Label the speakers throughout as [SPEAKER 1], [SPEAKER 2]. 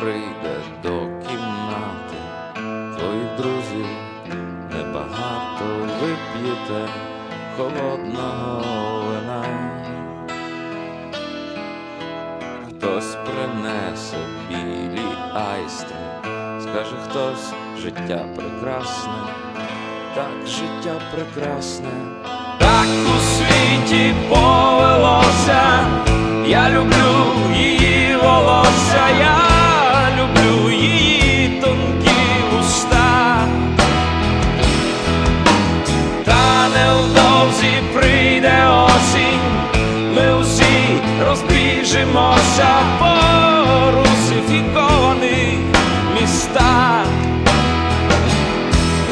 [SPEAKER 1] прийде до кімнати. Твоїх друзів, небагато вип'єте холодного вина. Хтось принесе білі айстри, скаже хтось життя прекрасне, так життя прекрасне, так у світі повелося, я люблю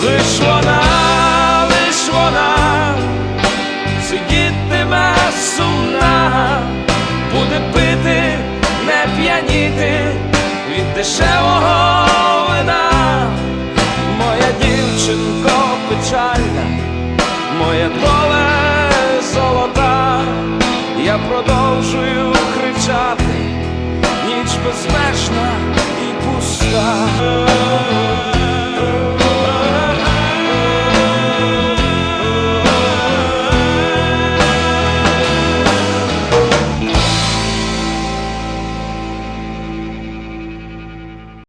[SPEAKER 1] Лиш вона, лиш вона сидітиме сумна, буде пити, не п'яніти від дешевого вина. Моя дівчинко печальна, моя доле золота, я продовжую кричати, ніч безмежна.